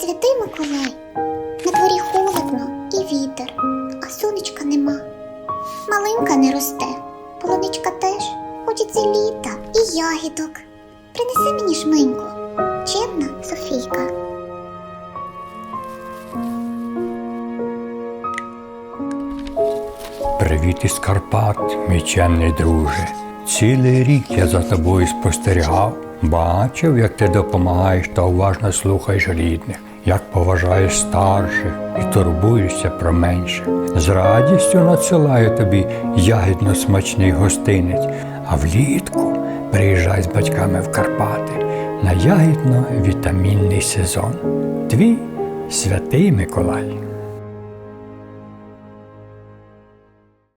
Цвіти, Миколай, на дворі холодно і вітер, а сонечка нема. Малинка не росте, полуничка теж хочеться літа і ягідок. Принеси мені жменьку, чемна Софійка. Привіт із Карпат, мій чемний друже. Цілий рік я за тобою спостерігав, бачив, як ти допомагаєш та уважно слухаєш рідних як поважаєш старших і турбуєшся про менших. З радістю надсилаю тобі ягідно смачний гостинець, а влітку приїжджай з батьками в Карпати на ягідно-вітамінний сезон. Твій святий Миколай.